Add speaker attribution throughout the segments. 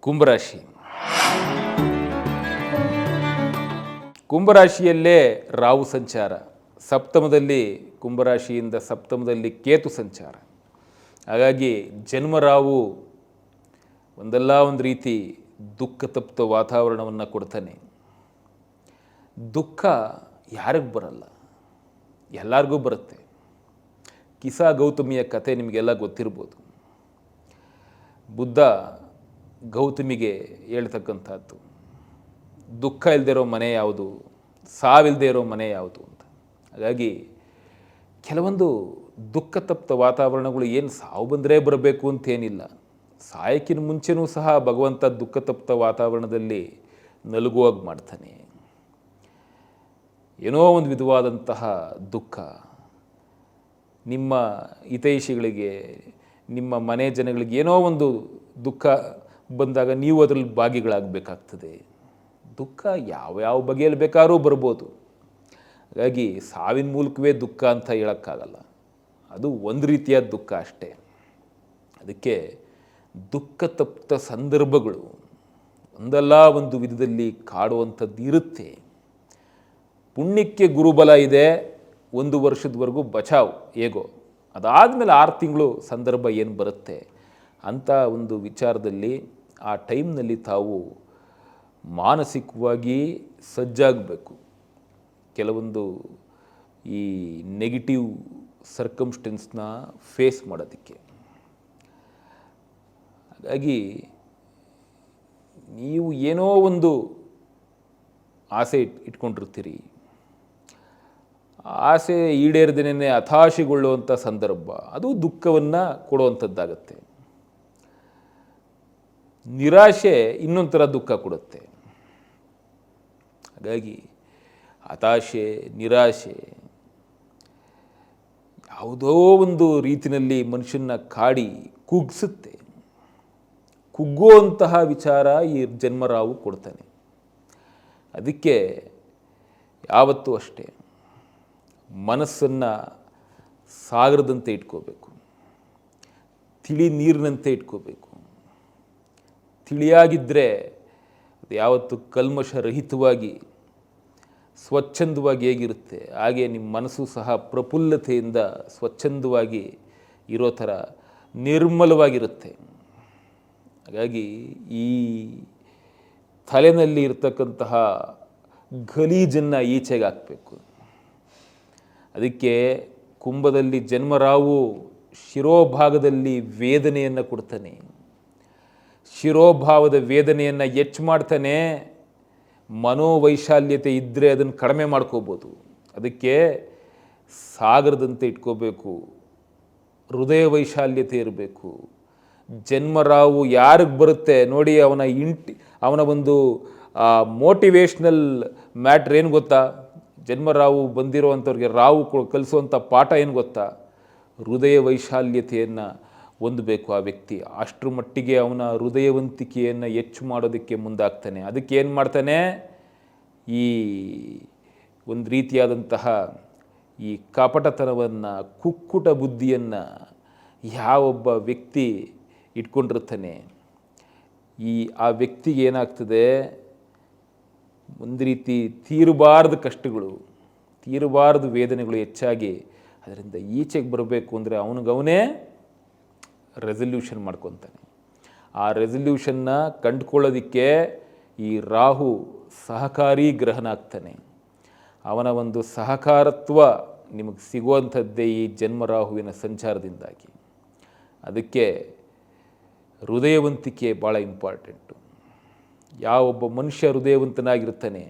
Speaker 1: ಕುಂಭರಾಶಿ. ಕುಂಭರಾಶಿಯಲ್ಲೇ ರಾಹು ಸಂಚಾರ. ಸಪ್ತಮದಲ್ಲಿ ಕುಂಭರಾಶಿಯಿಂದ ಸಪ್ತಮದಲ್ಲಿ ಕೇತು ಸಂಚಾರ. ಹಾಗಾಗಿ ಜನ್ಮರಾವು ಒಂದಲ್ಲ ಒಂದು ರೀತಿ ದುಃಖ ತಪ್ತ ವಾತಾವರಣವನ್ನು ಕೊಡ್ತಾನೆ. ದುಃಖ ಯಾರಿಗೂ ಬರಲ್ಲ. ಎಲ್ಲರಿಗೂ ಬರುತ್ತೆ. ಕಿಸಾ ಗೌತಮಿಯ ಕತೆ ನಿಮಗೆಲ್ಲ ಗೊತ್ತಿರ್ಬೋದು. ಬುದ್ಧ ಗೌತಮಿಗೆ ಹೇಳ್ತಕ್ಕಂಥದ್ದು. ದುಃಖ ಇಲ್ಲದೆ ಇರೋ ಮನೆ ಯಾವುದು? ಸಾವಿಲ್ಲದೆ ಇರೋ ಮನೆ ಯಾವುದು ಅಂತ. ಹಾಗಾಗಿ ಕೆಲವೊಂದು ದುಃಖ ತಪ್ತ ವಾತಾವರಣಗಳು ಏನು ಸಾವು ಬಂದರೆ ಬರಬೇಕು ಅಂತೇನಿಲ್ಲ. ಸಾಯಕ್ಕಿನ ಮುಂಚೆನೂ ಸಹ ಭಗವಂತ ದುಃಖ ತಪ್ತ ವಾತಾವರಣದಲ್ಲಿ ನಲುಗುವಾಗ ಮಾಡ್ತಾನೆ. ಏನೋ ಒಂದು ವಿಧವಾದಂತಹ ದುಃಖ. ನಿಮ್ಮ ಹಿತೈಷಿಗಳಿಗೆ, ನಿಮ್ಮ ಮನೆ ಜನಗಳಿಗೆ ಏನೋ ಒಂದು ದುಃಖ ಬಂದಾಗ ನೀವು ಅದರಲ್ಲಿ ಭಾಗಿಗಳಾಗಬೇಕಾಗ್ತದೆ. ದುಃಖ ಯಾವ ಯಾವ ಬಗೆಯಲ್ಲಿ ಬೇಕಾದ್ರೂ ಬರ್ಬೋದು. ಹಾಗಾಗಿ ಸಾವಿನ ಮೂಲಕವೇ ದುಃಖ ಅಂತ ಹೇಳೋಕ್ಕಾಗಲ್ಲ. ಅದು ಒಂದು ರೀತಿಯ ದುಃಖ ಅಷ್ಟೇ. ಅದಕ್ಕೆ ದುಃಖ ತಪ್ತ ಸಂದರ್ಭಗಳು ಒಂದಲ್ಲ ಒಂದು ವಿಧದಲ್ಲಿ ಕಾಡುವಂಥದ್ದು ಇರುತ್ತೆ. ಪುಣ್ಯಕ್ಕೆ ಗುರುಬಲ ಇದೆ, ಒಂದು ವರ್ಷದವರೆಗೂ ಬಚಾವ್, ಹೇಗೋ. ಅದಾದಮೇಲೆ ಆರು ತಿಂಗಳು ಸಂದರ್ಭ ಏನು ಬರುತ್ತೆ? ಅಂಥ ಒಂದು ವಿಚಾರದಲ್ಲಿ ಆ ಟೈಮ್ನಲ್ಲಿ ತಾವು ಮಾನಸಿಕವಾಗಿ ಸಜ್ಜಾಗಬೇಕು. ಕೆಲವೊಂದು ಈ ನೆಗೆಟಿವ್ ಸರ್ಕಮ್ಸ್ಟೆನ್ಸ್ನ ಫೇಸ್ ಮಾಡೋದಕ್ಕೆ. ಹಾಗಾಗಿ ನೀವು ಏನೋ ಒಂದು ಆಸೆ ಇಟ್, ಇಟ್ಕೊಂಡಿರ್ತೀರಿ. ಆಸೆ ಈಡೇರದೇನೆ ಹತಾಶೆಗೊಳ್ಳುವಂಥ ಸಂದರ್ಭ, ಅದು ದುಃಖವನ್ನು ಕೊಡುವಂಥದ್ದಾಗತ್ತೆ. ನಿರಾಶೆ ಇನ್ನೊಂಥರ ದುಃಖ ಕೊಡುತ್ತೆ. ಹಾಗಾಗಿ ಹತಾಶೆ, ನಿರಾಶೆ ಯಾವುದೋ ಒಂದು ರೀತಿಯಲ್ಲಿ ಮನುಷ್ಯನ ಕಾಡಿ ಕುಗ್ಸುತ್ತೆ. ಕುಗ್ಗುವಂತಹ ವಿಚಾರ ಈ ಜನ್ಮರಾವು ಕೊಡ್ತಾನೆ. ಅದಕ್ಕೆ ಯಾವತ್ತೂ ಅಷ್ಟೇ ಮನಸ್ಸನ್ನು ಸಾಗರದಂತೆ ಇಟ್ಕೋಬೇಕು. ತಿಳಿ ನೀರಿನಂತೆ ಇಟ್ಕೋಬೇಕು. ತಿಳಿಯಾಗಿದ್ದರೆ ಅದು ಯಾವತ್ತು ಕಲ್ಮಶರಹಿತವಾಗಿ, ಸ್ವಚ್ಛಂದವಾಗಿ ಹೇಗಿರುತ್ತೆ? ಹಾಗೆ ನಿಮ್ಮ ಮನಸ್ಸು ಸಹ ಪ್ರಫುಲ್ಲತೆಯಿಂದ ಸ್ವಚ್ಛಂದವಾಗಿ ಇರೋ ಥರ ನಿರ್ಮಲವಾಗಿರುತ್ತೆ. ಹಾಗಾಗಿ ಈ ತಲೆನಲ್ಲಿ ಇರತಕ್ಕಂತಹ ಗಲೀಜನ್ನು ಈಚೆಗೆ ಹಾಕಬೇಕು. ಅದಕ್ಕೆ ಕುಂಭದಲ್ಲಿ ಜನ್ಮರಾವು ಶಿರೋಭಾಗದಲ್ಲಿ ವೇದನೆಯನ್ನು ಕೊಡ್ತಾನೆ. ಶಿರೋಭಾವದ ವೇದನೆಯನ್ನು ಹೆಚ್ಚು ಮಾಡ್ತಾನೆ, ಮನೋವೈಶಾಲ್ಯತೆ ಇದ್ದರೆ ಅದನ್ನು ಕಡಿಮೆ ಮಾಡ್ಕೋಬೋದು. ಅದಕ್ಕೆ ಸಾಗರದಂತೆ ಇಟ್ಕೋಬೇಕು, ಹೃದಯ ವೈಶಾಲ್ಯತೆ ಇರಬೇಕು. ಜನ್ಮರಾವು ಯಾರಿಗೆ ಬರುತ್ತೆ ನೋಡಿ ಅವನ ಇಂಟ್, ಅವನ ಒಂದು ಮೋಟಿವೇಶ್ನಲ್ ಮ್ಯಾಟ್ರ್ ಏನು ಗೊತ್ತಾ? ಜನ್ಮರಾವು ಬಂದಿರುವಂಥವ್ರಿಗೆ ರಾವು ಕಲಿಸುವಂಥ ಪಾಠ ಏನು ಗೊತ್ತಾ? ಹೃದಯ ವೈಶಾಲ್ಯತೆಯನ್ನು ಹೊಂದಬೇಕು ಆ ವ್ಯಕ್ತಿ. ಅಷ್ಟರ ಮಟ್ಟಿಗೆ ಅವನ ಹೃದಯವಂತಿಕೆಯನ್ನು ಹೆಚ್ಚು ಮಾಡೋದಕ್ಕೆ ಮುಂದಾಗ್ತಾನೆ. ಅದಕ್ಕೆ ಏನು ಮಾಡ್ತಾನೆ? ಈ ಒಂದು ರೀತಿಯಾದಂತಹ ಈ ಕಪಟತನವನ್ನು, ಕುಕ್ಕುಟ ಬುದ್ಧಿಯನ್ನು ಯಾವೊಬ್ಬ ವ್ಯಕ್ತಿ ಇಟ್ಕೊಂಡಿರ್ತಾನೆ? ಈ ಆ ವ್ಯಕ್ತಿಗೆ ಏನಾಗ್ತದೆ? ಒಂದು ರೀತಿ ತೀರಬಾರ್ದು ಕಷ್ಟಗಳು, ತೀರಬಾರ್ದು ವೇದನೆಗಳು ಹೆಚ್ಚಾಗಿ ಅದರಿಂದ ಈಚೆಗೆ ಬರಬೇಕು ಅಂದರೆ ಅವನಿಗವನೇ ರೆಸಲ್ಯೂಷನ್ ಮಾಡ್ಕೊತಾನೆ. ಆ ರೆಸಲ್ಯೂಷನ್ನ ಕಂಡುಕೊಳ್ಳೋದಕ್ಕೆ ಈ ರಾಹು ಸಹಕಾರಿ ಗ್ರಹನಾಗ್ತಾನೆ. ಅವನ ಒಂದು ಸಹಕಾರತ್ವ ನಿಮಗೆ ಸಿಗುವಂಥದ್ದೇ ಈ ಜನ್ಮರಾಹುವಿನ ಸಂಚಾರದಿಂದಾಗಿ. ಅದಕ್ಕೆ ಹೃದಯವಂತಿಕೆ ಭಾಳ ಇಂಪಾರ್ಟೆಂಟು ಯಾವೊಬ್ಬ ಮನುಷ್ಯ ಹೃದಯವಂತನಾಗಿರ್ತಾನೆ,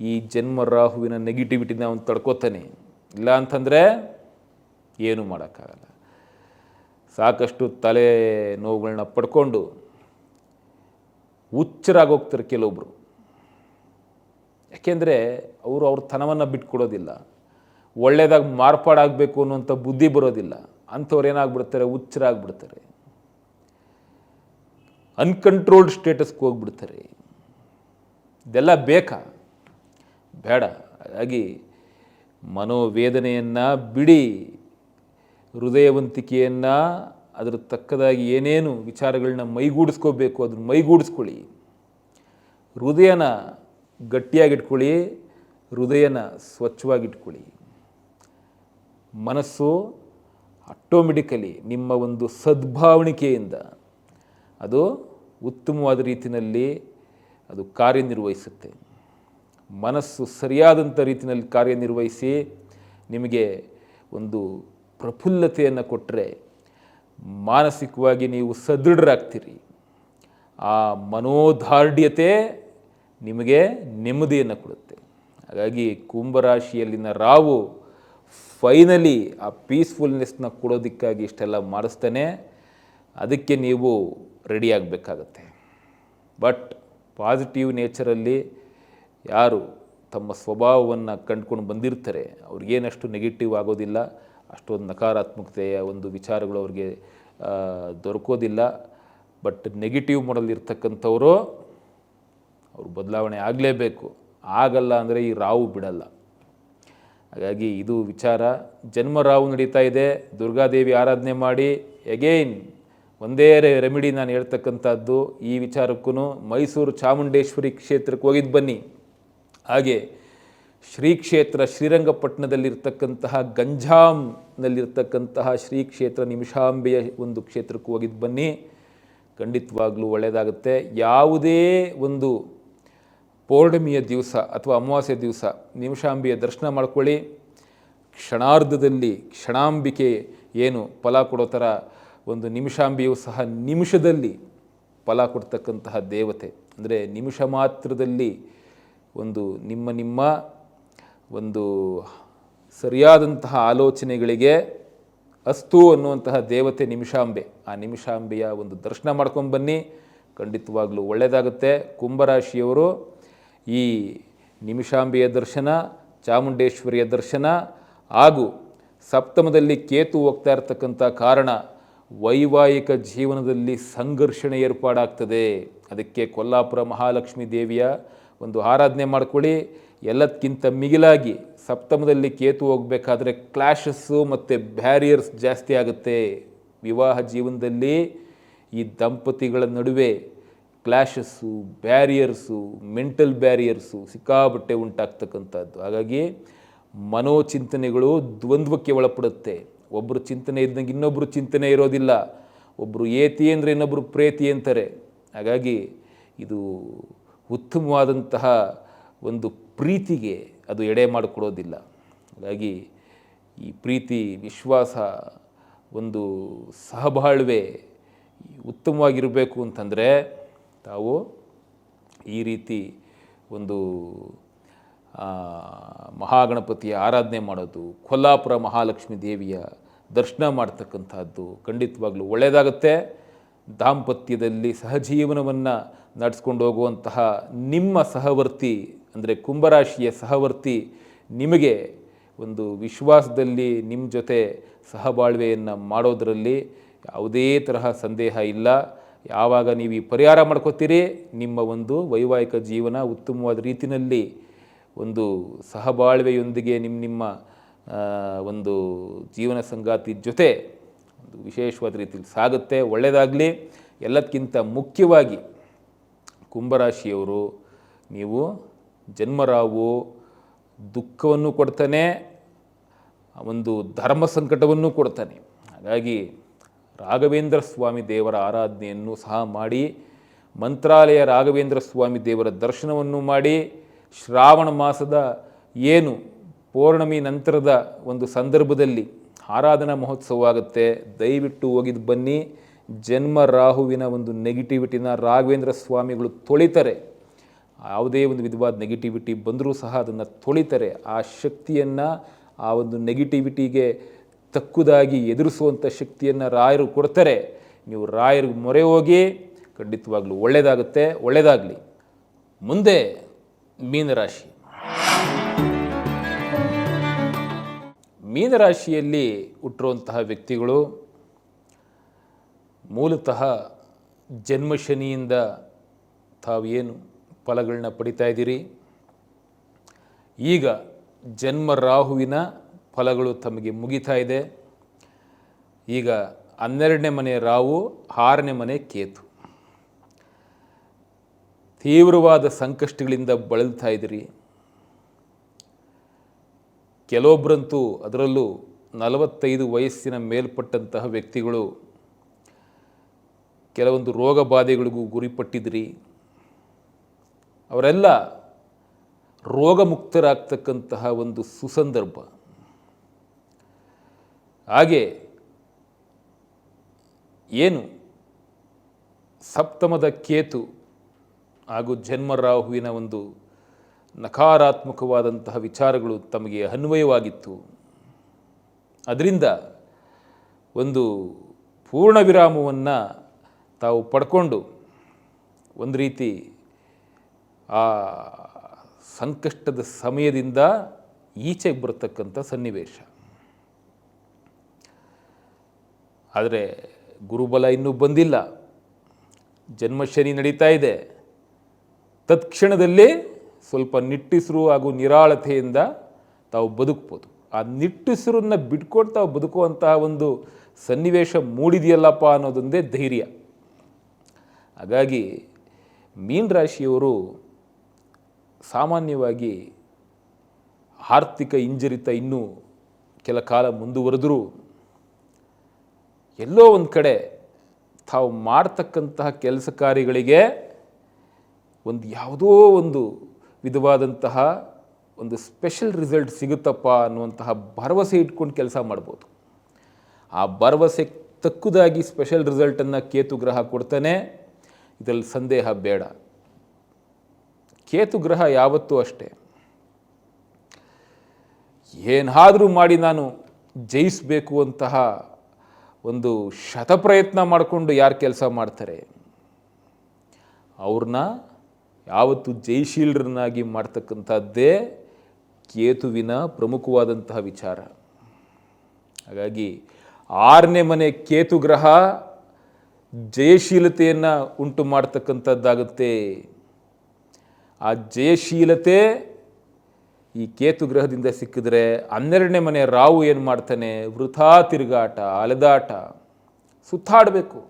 Speaker 1: ಈ ಜನ್ಮ ರಾಹುವಿನ ನೆಗೆಟಿವಿಟಿನ ಅವನು ತಡ್ಕೋತಾನೆ. ಇಲ್ಲ ಅಂತಂದರೆ ಏನೂ ಮಾಡೋಕ್ಕಾಗಲ್ಲ. ಸಾಕಷ್ಟು ತಲೆ ನೋವುಗಳನ್ನ ಪಡ್ಕೊಂಡು ಹುಚ್ಚರಾಗಿ ಹೋಗ್ತಾರೆ ಕೆಲವೊಬ್ಬರು ಯಾಕೆಂದರೆ ಅವರು ಅವ್ರ ತನವನ್ನು ಬಿಟ್ಕೊಡೋದಿಲ್ಲ. ಒಳ್ಳೆಯದಾಗಿ ಮಾರ್ಪಾಡಾಗಬೇಕು ಅನ್ನುವಂಥ ಬುದ್ಧಿ ಬರೋದಿಲ್ಲ. ಅಂಥವ್ರು ಏನಾಗ್ಬಿಡ್ತಾರೆ? ಹುಚ್ಚರಾಗ್ಬಿಡ್ತಾರೆ. ಅನ್ಕಂಟ್ರೋಲ್ಡ್ ಸ್ಟೇಟಸ್ಗೆ ಹೋಗ್ಬಿಡ್ತಾರೆ. ಇದೆಲ್ಲ ಬೇಕಾ? ಬೇಡ. ಹಾಗಾಗಿ ಮನೋವೇದನೆಯನ್ನು ಬಿಡಿ. ಹೃದಯವಂತಿಕೆಯನ್ನು ಅದರ ತಕ್ಕದಾಗಿ ಏನೇನು ವಿಚಾರಗಳನ್ನ ಮೈಗೂಡಿಸ್ಕೋಬೇಕು ಅದನ್ನು ಮೈಗೂಡಿಸ್ಕೊಳ್ಳಿ. ಹೃದಯನ ಗಟ್ಟಿಯಾಗಿಟ್ಕೊಳ್ಳಿ, ಹೃದಯನ ಸ್ವಚ್ಛವಾಗಿಟ್ಕೊಳ್ಳಿ. ಮನಸ್ಸು ಆಟೋಮೆಟಿಕಲಿ ನಿಮ್ಮ ಒಂದು ಸದ್ಭಾವಣಿಕೆಯಿಂದ ಅದು ಉತ್ತಮವಾದ ರೀತಿಯಲ್ಲಿ ಅದು ಕಾರ್ಯನಿರ್ವಹಿಸುತ್ತೆ. ಮನಸ್ಸು ಸರಿಯಾದಂಥ ರೀತಿಯಲ್ಲಿ ಕಾರ್ಯನಿರ್ವಹಿಸಿ ನಿಮಗೆ ಒಂದು ಪ್ರಫುಲ್ಲತೆಯನ್ನು ಕೊಟ್ಟರೆ ಮಾನಸಿಕವಾಗಿ ನೀವು ಸದೃಢರಾಗ್ತೀರಿ. ಆ ಮನೋಧಾರ್ಢ್ಯತೆ ನಿಮಗೆ ನೆಮ್ಮದಿಯನ್ನು ಕೊಡುತ್ತೆ. ಹಾಗಾಗಿ ಕುಂಭರಾಶಿಯಲ್ಲಿನ ರಾವು ಫೈನಲಿ ಆ ಪೀಸ್ಫುಲ್ನೆಸ್ನ ಕೊಡೋದಕ್ಕಾಗಿ ಇಷ್ಟೆಲ್ಲ ಮಾಡಿಸ್ತಾನೆ. ಅದಕ್ಕೆ ನೀವು ರೆಡಿಯಾಗಬೇಕಾಗತ್ತೆ ಬಟ್ ಪಾಸಿಟಿವ್ ನೇಚರಲ್ಲಿ ಯಾರು ತಮ್ಮ ಸ್ವಭಾವವನ್ನು ಕಂಡುಕೊಂಡು ಬಂದಿರ್ತಾರೆ, ಅವ್ರಿಗೇನಷ್ಟು ನೆಗೆಟಿವ್ ಆಗೋದಿಲ್ಲ. ಅಷ್ಟೊಂದು ನಕಾರಾತ್ಮಕತೆಯ ಒಂದು ವಿಚಾರಗಳು ಅವ್ರಿಗೆ ದೊರಕೋದಿಲ್ಲ. ಬಟ್ ನೆಗೆಟಿವ್ ಮೋಡಲ್ ಇರ್ತಕ್ಕಂಥವರು ಅವರು ಬದಲಾವಣೆ ಆಗಲೇಬೇಕು. ಆಗಲ್ಲ ಅಂದರೆ ಈ ರಾವು ಬಿಡಲ್ಲ. ಹಾಗಾಗಿ ಇದು ವಿಚಾರ. ಜನ್ಮ ರಾವು ನಡೀತಾ ಇದೆ. ದುರ್ಗಾದೇವಿ ಆರಾಧನೆ ಮಾಡಿ. ಎಗೈನ್ ಒಂದೇ ರೆಮಿಡಿ ನಾನು ಹೇಳ್ತಕ್ಕಂಥದ್ದು. ಈ ವಿಚಾರಕ್ಕೂ ಮೈಸೂರು ಚಾಮುಂಡೇಶ್ವರಿ ಕ್ಷೇತ್ರಕ್ಕೆ ಹೋಗಿದ್ದು ಬನ್ನಿ. ಹಾಗೆ ಶ್ರೀ ಕ್ಷೇತ್ರ ಶ್ರೀರಂಗಪಟ್ಟಣದಲ್ಲಿರ್ತಕ್ಕಂತಹ ಗಂಜಾಂನಲ್ಲಿರ್ತಕ್ಕಂತಹ ಶ್ರೀ ಕ್ಷೇತ್ರ ನಿಮಿಷಾಂಬೆಯ ಒಂದು ಕ್ಷೇತ್ರಕ್ಕೆ ಹೋಗಿದ್ದು ಬನ್ನಿ. ಖಂಡಿತವಾಗ್ಲೂ ಒಳ್ಳೆಯದಾಗುತ್ತೆ. ಯಾವುದೇ ಒಂದು ಪೌರ್ಣಮಿಯ ದಿವಸ ಅಥವಾ ಅಮಾವಾಸ್ಯ ದಿವಸ ನಿಮಿಷಾಂಬೆಯ ದರ್ಶನ ಮಾಡ್ಕೊಳ್ಳಿ. ಕ್ಷಣಾರ್ಧದಲ್ಲಿ ಕ್ಷಣಾಂಬಿಕೆ ಏನು ಫಲ ಕೊಡೋ ಥರ ಒಂದು ನಿಮಿಷಾಂಬಿಯು ಸಹ ನಿಮಿಷದಲ್ಲಿ ಫಲ ಕೊಡ್ತಕ್ಕಂತಹ ದೇವತೆ. ಅಂದರೆ ನಿಮಿಷ ಮಾತ್ರದಲ್ಲಿ ಒಂದು ನಿಮ್ಮ ನಿಮ್ಮ ಒಂದು ಸರಿಯಾದಂತಹ ಆಲೋಚನೆಗಳಿಗೆ ಅಸ್ತು ಅನ್ನುವಂತಹ ದೇವತೆ ನಿಮಿಷಾಂಬೆ. ಆ ನಿಮಿಷಾಂಬೆಯ ಒಂದು ದರ್ಶನ ಮಾಡ್ಕೊಂಡು ಬನ್ನಿ. ಖಂಡಿತವಾಗ್ಲೂ ಒಳ್ಳೆಯದಾಗುತ್ತೆ ಕುಂಭರಾಶಿಯವರು, ಈ ನಿಮಿಷಾಂಬೆಯ ದರ್ಶನ, ಚಾಮುಂಡೇಶ್ವರಿಯ ದರ್ಶನ, ಹಾಗೂ ಸಪ್ತಮದಲ್ಲಿ ಕೇತು ಹೋಗ್ತಾ ಇರತಕ್ಕಂಥ ಕಾರಣ ವೈವಾಹಿಕ ಜೀವನದಲ್ಲಿ ಸಂಘರ್ಷಣೆ ಏರ್ಪಾಡಾಗ್ತದೆ. ಅದಕ್ಕೆ ಕೊಲ್ಲಾಪುರ ಮಹಾಲಕ್ಷ್ಮೀ ದೇವಿಯ ಒಂದು ಆರಾಧನೆ ಮಾಡ್ಕೊಳ್ಳಿ. ಎಲ್ಲದಕ್ಕಿಂತ ಮಿಗಿಲಾಗಿ ಸಪ್ತಮದಲ್ಲಿ ಕೇತು ಹೋಗಬೇಕಾದ್ರೆ ಕ್ಲಾಶಸ್ಸು ಮತ್ತು ಬ್ಯಾರಿಯರ್ಸ್ ಜಾಸ್ತಿ ಆಗುತ್ತೆ. ವಿವಾಹ ಜೀವನದಲ್ಲಿ ಈ ದಂಪತಿಗಳ ನಡುವೆ ಕ್ಲಾಶಸ್ಸು ಬ್ಯಾರಿಯರ್ಸು ಮೆಂಟಲ್ ಬ್ಯಾರಿಯರ್ಸು ಸಿಕ್ಕಾಬಟ್ಟೆ ಉಂಟಾಗ್ತಕ್ಕಂಥದ್ದು. ಹಾಗಾಗಿ ಮನೋಚಿಂತನೆಗಳು ದ್ವಂದ್ವಕ್ಕೆ ಒಳಪಡುತ್ತೆ. ಒಬ್ಬರು ಚಿಂತನೆ ಇದ್ದಂಗೆ ಇನ್ನೊಬ್ಬರು ಚಿಂತನೆ ಇರೋದಿಲ್ಲ. ಒಬ್ಬರು ಏತಿ ಅಂದರೆ ಇನ್ನೊಬ್ಬರು ಪ್ರೇತಿ ಅಂತಾರೆ. ಹಾಗಾಗಿ ಇದು ಉತ್ತಮವಾದಂತಹ ಒಂದು ಪ್ರೀತಿಗೆ ಅದು ಎಡೆ ಮಾಡಿಕೊಡೋದಿಲ್ಲ. ಹಾಗಾಗಿ ಈ ಪ್ರೀತಿ, ವಿಶ್ವಾಸ ಒಂದು ಸಹಬಾಳ್ವೆ ಉತ್ತಮವಾಗಿರಬೇಕು ಅಂತಂದರೆ ತಾವು ಈ ರೀತಿ ಒಂದು ಮಹಾಗಣಪತಿಯ ಆರಾಧನೆ ಮಾಡೋದು, ಕೊಲ್ಲಾಪುರ ಮಹಾಲಕ್ಷ್ಮಿ ದೇವಿಯ ದರ್ಶನ ಮಾಡ್ತಕ್ಕಂಥದ್ದು ಖಂಡಿತವಾಗ್ಲೂ ಒಳ್ಳೆಯದಾಗುತ್ತೆ ದಾಂಪತ್ಯದಲ್ಲಿ ಸಹಜೀವನವನ್ನು ನಡೆಸ್ಕೊಂಡು ಹೋಗುವಂತಹ ನಿಮ್ಮ ಸಹವರ್ತಿ, ಅಂದರೆ ಕುಂಭರಾಶಿಯ ಸಹವರ್ತಿ, ನಿಮಗೆ ಒಂದು ವಿಶ್ವಾಸದಲ್ಲಿ ನಿಮ್ಮ ಜೊತೆ ಸಹಬಾಳ್ವೆಯನ್ನು ಮಾಡೋದರಲ್ಲಿ ಯಾವುದೇ ತರಹ ಸಂದೇಹ ಇಲ್ಲ. ಯಾವಾಗ ನೀವು ಈ ಪರಿಹಾರ ಮಾಡ್ಕೋತೀರಿ, ನಿಮ್ಮ ಒಂದು ವೈವಾಹಿಕ ಜೀವನ ಉತ್ತಮವಾದ ರೀತಿಯಲ್ಲಿ ಒಂದು ಸಹಬಾಳ್ವೆಯೊಂದಿಗೆ ನಿಮ್ಮ ನಿಮ್ಮ ಒಂದು ಜೀವನ ಸಂಗಾತಿ ಜೊತೆ ಒಂದು ವಿಶೇಷವಾದ ರೀತಿಯಲ್ಲಿ ಸಾಗುತ್ತೆ. ಒಳ್ಳೆಯದಾಗಲಿ ಎಲ್ಲದಕ್ಕಿಂತ ಮುಖ್ಯವಾಗಿ ಕುಂಭರಾಶಿಯವರು ನೀವು ಜನ್ಮರಾವು ದುಃಖವನ್ನು ಕೊಡ್ತಾನೆ, ಒಂದು ಧರ್ಮ ಸಂಕಟವನ್ನು ಕೊಡ್ತಾನೆ. ಹಾಗಾಗಿ ರಾಘವೇಂದ್ರ ಸ್ವಾಮಿ ದೇವರ ಆರಾಧನೆಯನ್ನು ಸಹ ಮಾಡಿ, ಮಂತ್ರಾಲಯ ರಾಘವೇಂದ್ರ ಸ್ವಾಮಿ ದೇವರ ದರ್ಶನವನ್ನು ಮಾಡಿ, ಶ್ರಾವಣ ಮಾಸದ ಏನು ಪೌರ್ಣಮಿ ನಂತರದ ಒಂದು ಸಂದರ್ಭದಲ್ಲಿ ಆರಾಧನಾ ಮಹೋತ್ಸವ ಆಗುತ್ತೆ. ದಯವಿಟ್ಟು ಹೋಗಿದ್ದು ಬನ್ನಿ. ಜನ್ಮ ರಾಹುವಿನ ಒಂದು ನೆಗೆಟಿವಿಟಿನ ರಾಘವೇಂದ್ರ ಸ್ವಾಮಿಗಳು ತೊಳಿತಾರೆ. ಯಾವುದೇ ಒಂದು ವಿಧವಾದ ನೆಗೆಟಿವಿಟಿ ಬಂದರೂ ಸಹ ಅದನ್ನು ತೊಳಿತಾರೆ. ಆ ಶಕ್ತಿಯನ್ನು, ಆ ಒಂದು ನೆಗೆಟಿವಿಟಿಗೆ ತಕ್ಕುದಾಗಿ ಎದುರಿಸುವಂಥ ಶಕ್ತಿಯನ್ನು ರಾಯರು ಕೊಡ್ತಾರೆ. ನೀವು ರಾಯರಿಗೆ ಮೊರೆ ಹೋಗಿ, ಖಂಡಿತವಾಗ್ಲೂ ಒಳ್ಳೆಯದಾಗುತ್ತೆ ಒಳ್ಳೆಯದಾಗಲಿ ಮುಂದೆ ಮೀನರಾಶಿ. ಮೀನರಾಶಿಯಲ್ಲಿ ಹುಟ್ಟಿರುವಂತಹ ವ್ಯಕ್ತಿಗಳು ಮೂಲತಃ ಜನ್ಮಶನಿಯಿಂದ ತಾವೇನು ಫಲಗಳನ್ನ ಪಡಿತಾ ಇದ್ದೀರಿ? ಈಗ ಜನ್ಮ ರಾಹುವಿನ ಫಲಗಳು ತಮಗೆ ಮುಗಿತಾ ಇದೆ. ಈಗ ಹನ್ನೆರಡನೇ ಮನೆ ರಾವು ಆರನೇ ಮನೆ ಕೇತು. ತೀವ್ರವಾದ ಸಂಕಷ್ಟಗಳಿಂದ ಬಳಲ್ತಾ ಇದ್ದೀರಿ. ಕೆಲವೊಬ್ಬರಂತೂ ಅದರಲ್ಲೂ ನಲವತ್ತೈದು ವಯಸ್ಸಿನ ಮೇಲ್ಪಟ್ಟಂತಹ ವ್ಯಕ್ತಿಗಳು ಕೆಲವೊಂದು ರೋಗ ಬಾಧೆಗಳಿಗೂ ಗುರಿಪಟ್ಟಿದ್ರಿ. ಅವರೆಲ್ಲ ರೋಗಮುಕ್ತರಾಗ್ತಕ್ಕಂತಹ ಒಂದು ಸುಸಂದರ್ಭ. ಹಾಗೆ ಏನು ಸಪ್ತಮದ ಕೇತು ಹಾಗೂ ಜನ್ಮರಾಹುವಿನ ಒಂದು ನಕಾರಾತ್ಮಕವಾದಂತಹ ವಿಚಾರಗಳು ತಮಗೆ ಅನ್ವಯವಾಗಿತ್ತು. ಅದರಿಂದ ಒಂದು ಪೂರ್ಣ ವಿರಾಮವನ್ನು ತಾವು ಪಡ್ಕೊಂಡು ಒಂದು ರೀತಿ ಆ ಸಂಕಷ್ಟದ ಸಮಯದಿಂದ ಈಚೆಗೆ ಬರತಕ್ಕಂಥ ಸನ್ನಿವೇಶ. ಆದರೆ ಗುರುಬಲ ಇನ್ನೂ ಬಂದಿಲ್ಲ. ಜನ್ಮಶನಿ ನಡೀತಾ ಇದೆ. ತತ್ಕ್ಷಣದಲ್ಲೇ ಸ್ವಲ್ಪ ನಿಟ್ಟುಸಿರು ಹಾಗೂ ನಿರಾಳತೆಯಿಂದ ತಾವು ಬದುಕ್ಬೋದು. ಆ ನಿಟ್ಟಿಸ್ರನ್ನು ಬಿಟ್ಕೊಂಡು ತಾವು ಬದುಕುವಂತಹ ಒಂದು ಸನ್ನಿವೇಶ ಮೂಡಿದೆಯಲ್ಲಪ್ಪ ಅನ್ನೋದೊಂದೇ ಧೈರ್ಯ. ಹಾಗಾಗಿ ಮೀನ್ ರಾಶಿಯವರು ಸಾಮಾನ್ಯವಾಗಿ ಆರ್ಥಿಕ ಹಿಂಜರಿತ ಇನ್ನೂ ಕೆಲ ಕಾಲ ಮುಂದುವರೆದರೂ ಎಲ್ಲೋ ಒಂದು ಕಡೆ ತಾವು ಮಾಡ್ತಕ್ಕಂತಹ ಕೆಲಸ ಕಾರ್ಯಗಳಿಗೆ ಒಂದು ಯಾವುದೋ ಒಂದು ವಿಧವಾದಂತಹ ಒಂದು ಸ್ಪೆಷಲ್ ರಿಸಲ್ಟ್ ಸಿಗುತ್ತಪ್ಪ ಅನ್ನುವಂತಹ ಭರವಸೆ ಇಟ್ಕೊಂಡು ಕೆಲಸ ಮಾಡ್ಬೋದು. ಆ ಭರವಸೆ ತಕ್ಕುದಾಗಿ ಸ್ಪೆಷಲ್ ರಿಸಲ್ಟನ್ನು ಕೇತು ಗ್ರಹ ಕೊಡ್ತಾನೆ, ಇದರಲ್ಲಿ ಸಂದೇಹ ಬೇಡ. ಕೇತು ಗ್ರಹ ಯಾವತ್ತೂ ಅಷ್ಟೇ. ಏನಾದರೂ ಮಾಡಿ ನಾನು ಜಯಿಸಬೇಕು ಅಂತಹ ಒಂದು ಶತಪ್ರಯತ್ನ ಮಾಡಿಕೊಂಡು ಯಾರು ಕೆಲಸ ಮಾಡ್ತಾರೆ? ಅವ್ರನ್ನ ಯಾವತ್ತು ಜೈಶೀಲರನ್ನಾಗಿ ಮಾಡ್ತಕ್ಕಂಥದ್ದೇ ಕೇತುವಿನ ಪ್ರಮುಖವಾದಂತಹ ವಿಚಾರ. ಹಾಗಾಗಿ ಆರನೇ ಮನೆ ಕೇತು ಗ್ರಹ ಜಯಶೀಲತೆಯನ್ನು ಉಂಟು ಮಾಡ್ತಕ್ಕಂಥದ್ದಾಗುತ್ತೆ. ಆ ಜಯಶೀಲತೆ ಈ ಕೇತು ಗ್ರಹದಿಂದ ಸಿಕ್ಕಿದ್ರೆ ಹನ್ನೆರಡನೇ ಮನೆ ರಾವು ಏನು ಮಾಡ್ತಾನೆ? ವೃಥಾ ತಿರುಗಾಟ, ಅಲೆದಾಟ, ಸುತ್ತಾಡಬೇಕು.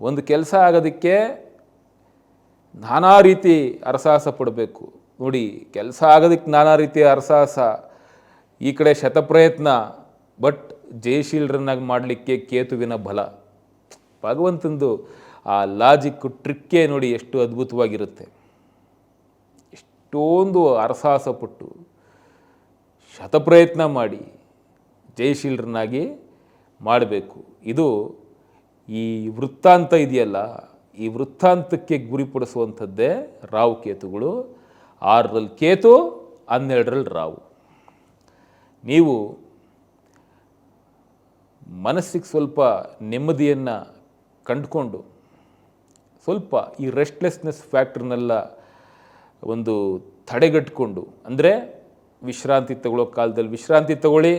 Speaker 1: ಒಂದು ಕೆಲಸ ಆಗೋದಕ್ಕೆ ನಾನಾ ರೀತಿ ಅರಸಾಹಸ ಪಡಬೇಕು. ನೋಡಿ, ಕೆಲಸ ಆಗೋದಕ್ಕೆ ನಾನಾ ರೀತಿಯ ಅರಸಾಹಸ ಈ ಕಡೆ ಶತಪ್ರಯತ್ನ, ಬಟ್ ಜಯಶೀಲರನ್ನಾಗಿ ಮಾಡಲಿಕ್ಕೆ ಕೇತುವಿನ ಬಲ. ಭಗವಂತಂದು ಆ ಲಾಜಿಕ್ ಟ್ರಿಕ್ಕೇ ನೋಡಿ ಎಷ್ಟು ಅದ್ಭುತವಾಗಿರುತ್ತೆ. ಎಷ್ಟೊಂದು ಅರಸಾಹಸ ಪಟ್ಟು ಶತಪ್ರಯತ್ನ ಮಾಡಿ ಜಯಶೀಲರನ್ನಾಗಿ ಮಾಡಬೇಕು. ಇದು ಈ ವೃತ್ತಾಂತ ಇದೆಯಲ್ಲ ಈ ವೃತ್ತಾಂತಕ್ಕೆ ಗುರಿಪಡಿಸುವಂಥದ್ದೇ ರಾವು ಕೇತುಗಳು. ಆರರಲ್ಲಿ ಕೇತು, ಹನ್ನೆರಡರಲ್ಲಿ ರಾವು ನೀವು ಮನಸ್ಸಿಗೆ ಸ್ವಲ್ಪ ನೆಮ್ಮದಿಯನ್ನು ಕಂಡುಕೊಂಡು ಸ್ವಲ್ಪ ಈ ರೆಸ್ಟ್ಲೆಸ್ನೆಸ್ ಫ್ಯಾಕ್ಟ್ರನ್ನೆಲ್ಲ ಒಂದು ತಡೆಗಟ್ಕೊಂಡು, ಅಂದರೆ ವಿಶ್ರಾಂತಿ ತಗೊಳ್ಳೋ ಕಾಲದಲ್ಲಿ ವಿಶ್ರಾಂತಿ ತಗೊಳ್ಳಿ,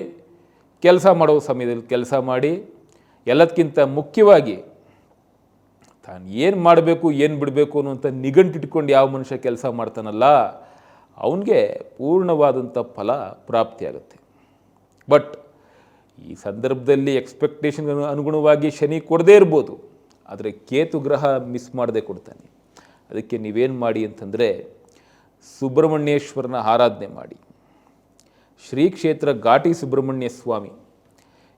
Speaker 1: ಕೆಲಸ ಮಾಡೋ ಸಮಯದಲ್ಲಿ ಕೆಲಸ ಮಾಡಿ ಎಲ್ಲದಕ್ಕಿಂತ ಮುಖ್ಯವಾಗಿ ತಾನು ಏನು ಮಾಡಬೇಕು, ಏನು ಬಿಡಬೇಕು ಅನ್ನುವಂಥ ನಿಘಂಟಿಟ್ಕೊಂಡು ಯಾವ ಮನುಷ್ಯ ಕೆಲಸ ಮಾಡ್ತಾನಲ್ಲ, ಅವನಿಗೆ ಪೂರ್ಣವಾದಂಥ ಫಲ ಪ್ರಾಪ್ತಿಯಾಗುತ್ತೆ ಬಟ್ ಈ ಸಂದರ್ಭದಲ್ಲಿ ಎಕ್ಸ್ಪೆಕ್ಟೇಷನ್ ಅನುಗುಣವಾಗಿ ಶನಿ ಕೊಡದೇ ಇರ್ಬೋದು, ಆದರೆ ಕೇತು ಗ್ರಹ ಮಿಸ್ ಮಾಡದೆ ಕೊಡ್ತಾನೆ. ಅದಕ್ಕೆ ನೀವೇನು ಮಾಡಿ ಅಂತಂದರೆ, ಸುಬ್ರಹ್ಮಣ್ಯೇಶ್ವರನ ಆರಾಧನೆ ಮಾಡಿ. ಶ್ರೀ ಕ್ಷೇತ್ರ ಘಾಟಿ ಸುಬ್ರಹ್ಮಣ್ಯ ಸ್ವಾಮಿ,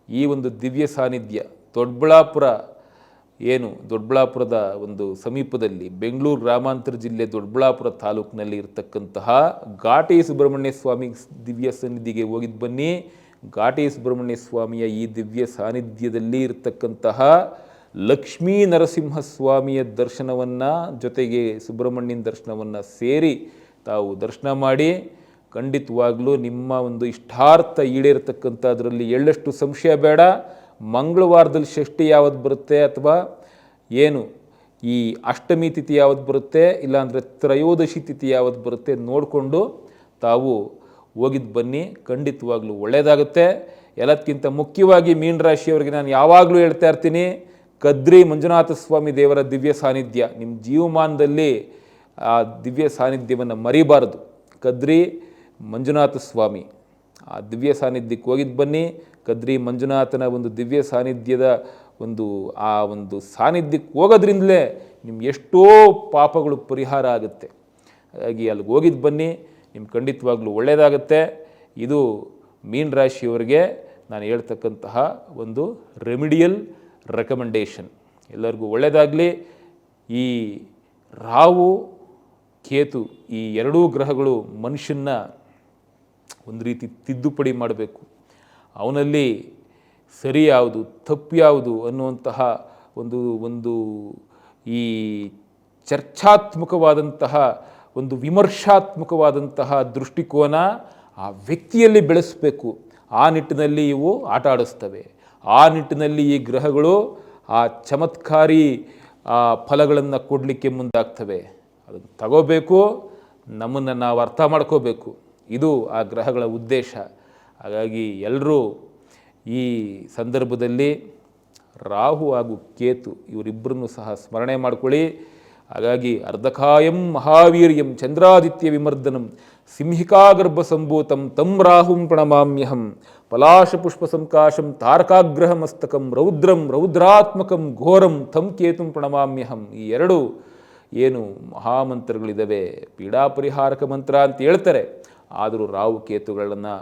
Speaker 1: ಈ ಒಂದು ದಿವ್ಯ ಸಾನ್ನಿಧ್ಯ ದೊಡ್ಡಬಳ್ಳಾಪುರ ಏನು ದೊಡ್ಡಬಳ್ಳಾಪುರದ ಒಂದು ಸಮೀಪದಲ್ಲಿ ಬೆಂಗಳೂರು ಗ್ರಾಮಾಂತರ ಜಿಲ್ಲೆ ದೊಡ್ಡಬಳ್ಳಾಪುರ ತಾಲೂಕಿನಲ್ಲಿ ಇರತಕ್ಕಂತಹ ಘಾಟಿ ಸುಬ್ರಹ್ಮಣ್ಯ ಸ್ವಾಮಿ ದಿವ್ಯ ಸನ್ನಿಧಿಗೆ ಹೋಗಿದ್ದು ಬನ್ನಿ. ಘಾಟಿ ಸುಬ್ರಹ್ಮಣ್ಯ ಸ್ವಾಮಿಯ ಈ ದಿವ್ಯ ಸಾನ್ನಿಧ್ಯದಲ್ಲಿ ಇರತಕ್ಕಂತಹ ಲಕ್ಷ್ಮೀ ನರಸಿಂಹ ಸ್ವಾಮಿಯ ದರ್ಶನವನ್ನು ಜೊತೆಗೆ ಸುಬ್ರಹ್ಮಣ್ಯನ ದರ್ಶನವನ್ನು ಸೇರಿ ತಾವು ದರ್ಶನ ಮಾಡಿ ಖಂಡಿತವಾಗಲೂ ನಿಮ್ಮ ಒಂದು ಇಷ್ಟಾರ್ಥ ಈಡೇರತಕ್ಕಂಥದ್ರಲ್ಲಿ ಎಳ್ಳಷ್ಟು ಸಂಶಯ ಬೇಡ. ಮಂಗಳವಾರದಲ್ಲಿ ಷಷ್ಠಿ ಯಾವತ್ತು ಬರುತ್ತೆ ಅಥವಾ ಏನು? ಈ ಅಷ್ಟಮಿ ತಿಥಿ ಯಾವತ್ತು ಬರುತ್ತೆ? ಇಲ್ಲಾಂದರೆ ತ್ರಯೋದಶಿ ತಿಥಿ ಯಾವತ್ತು ಬರುತ್ತೆ ನೋಡಿಕೊಂಡು ತಾವು ಹೋಗಿದ್ದು ಬನ್ನಿ. ಖಂಡಿತವಾಗ್ಲೂ ಒಳ್ಳೆಯದಾಗುತ್ತೆ ಎಲ್ಲದಕ್ಕಿಂತ ಮುಖ್ಯವಾಗಿ ಮೀನ ರಾಶಿಯವರಿಗೆ ನಾನು ಯಾವಾಗಲೂ ಹೇಳ್ತಾ ಇರ್ತೀನಿ, ಕದ್ರಿ ಮಂಜುನಾಥ ಸ್ವಾಮಿ ದೇವರ ದಿವ್ಯ ಸಾನ್ನಿಧ್ಯ. ನಿಮ್ಮ ಜೀವಮಾನದಲ್ಲಿ ಆ ದಿವ್ಯ ಸಾನ್ನಿಧ್ಯವನ್ನು ಮರಿಬಾರದು. ಕದ್ರಿ ಮಂಜುನಾಥ ಸ್ವಾಮಿ ಆ ದಿವ್ಯ ಸಾನ್ನಿಧ್ಯಕ್ಕೆ ಹೋಗಿದ್ದು ಬನ್ನಿ. ಕದ್ರಿ ಮಂಜುನಾಥನ ಒಂದು ದಿವ್ಯ ಸಾನ್ನಿಧ್ಯದ ಒಂದು ಆ ಒಂದು ಸಾನ್ನಿಧ್ಯಕ್ಕೆ ಹೋಗೋದ್ರಿಂದಲೇ ನಿಮ್ಗೆ ಎಷ್ಟೋ ಪಾಪಗಳು ಪರಿಹಾರ ಆಗುತ್ತೆ. ಹಾಗಾಗಿ ಅಲ್ಲಿಗೆ ಹೋಗಿದ್ದು ಬನ್ನಿ, ನಿಮ್ಗೆ ಖಂಡಿತವಾಗ್ಲೂ ಒಳ್ಳೆಯದಾಗುತ್ತೆ. ಇದು ಮೀನ್ ರಾಶಿಯವರಿಗೆ ನಾನು ಹೇಳ್ತಕ್ಕಂತಹ ಒಂದು ರೆಮಿಡಿಯಲ್ ರೆಕಮೆಂಡೇಷನ್. ಎಲ್ಲರಿಗೂ ಒಳ್ಳೆಯದಾಗಲಿ. ಈ ರಾವು ಕೇತು ಈ ಎರಡೂ ಗ್ರಹಗಳು ಮನುಷ್ಯನ್ನ ಒಂದು ರೀತಿ ತಿದ್ದುಪಡಿ ಮಾಡಬೇಕು. ಅವನಲ್ಲಿ ಸರಿ ಯಾವುದು, ತಪ್ಪು ಯಾವುದು ಅನ್ನುವಂತಹ ಒಂದು ಒಂದು ಈ ಚರ್ಚಾತ್ಮಕವಾದಂತಹ, ಒಂದು ವಿಮರ್ಶಾತ್ಮಕವಾದಂತಹ ದೃಷ್ಟಿಕೋನ ಆ ವ್ಯಕ್ತಿಯಲ್ಲಿ ಬೆಳೆಸಬೇಕು. ಆ ನಿಟ್ಟಿನಲ್ಲಿ ಇವು ಆಟ ಆಡಿಸ್ತವೆ. ಆ ನಿಟ್ಟಿನಲ್ಲಿ ಈ ಗ್ರಹಗಳು ಆ ಚಮತ್ಕಾರಿ ಫಲಗಳನ್ನು ಕೊಡಲಿಕ್ಕೆ ಮುಂದಾಗ್ತವೆ. ಅದನ್ನು ತಗೋಬೇಕು, ನಮ್ಮನ್ನು ನಾವು ಅರ್ಥ ಮಾಡ್ಕೋಬೇಕು. ಇದು ಆ ಗ್ರಹಗಳ ಉದ್ದೇಶ. ಹಾಗಾಗಿ ಎಲ್ಲರೂ ಈ ಸಂದರ್ಭದಲ್ಲಿ ರಾಹು ಹಾಗೂ ಕೇತು ಇವರಿಬ್ಬರನ್ನು ಸಹ ಸ್ಮರಣೆ ಮಾಡ್ಕೊಳ್ಳಿ. ಹಾಗಾಗಿ ಅರ್ಧಕಾಯಂ ಮಹಾವೀರ್ಯಂ ಚಂದ್ರಾದಿತ್ಯ ವಿಮರ್ದನಂ ಸಿಂಹಿಕಾಗರ್ಭ ಸಂಭೂತಂ ತಂ ರಾಹುಂ ಪ್ರಣಮಾಮ್ಯಹಂ ಪಲಾಶಪುಷ್ಪ ಸಂಕಾಶಂ ತಾರಕಾಗ್ರಹ ಮಸ್ತಕಂ ರೌದ್ರಂ ರೌದ್ರಾತ್ಮಕಂ ಘೋರಂ ತಂ ಕೇತುಂ ಪ್ರಣಮಾಮ್ಯಹಂ ಈ ಎರಡು ಏನು ಮಹಾಮಂತ್ರಗಳಿದ್ದಾವೆ. ಪೀಡಾ ಪರಿಹಾರಕ ಮಂತ್ರ ಅಂತ ಹೇಳ್ತಾರೆ. ಆದರೂ ರಾವು ಕೇತುಗಳನ್ನು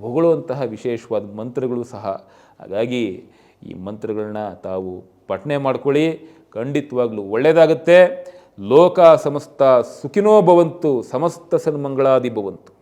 Speaker 1: ಹೊಗಳುವಂತಹ ವಿಶೇಷವಾದ ಮಂತ್ರಗಳು ಸಹ. ಹಾಗಾಗಿ ಈ ಮಂತ್ರಗಳನ್ನ ತಾವು ಪಠನೆ ಮಾಡ್ಕೊಳ್ಳಿ. ಖಂಡಿತವಾಗ್ಲೂ ಒಳ್ಳೆಯದಾಗುತ್ತೆ ಲೋಕ ಸಮಸ್ತ ಸುಖಿನೋ ಭವಂತು, ಸಮಸ್ತ ಸನ್ಮಂಗಳಾದಿ ಭವಂತು.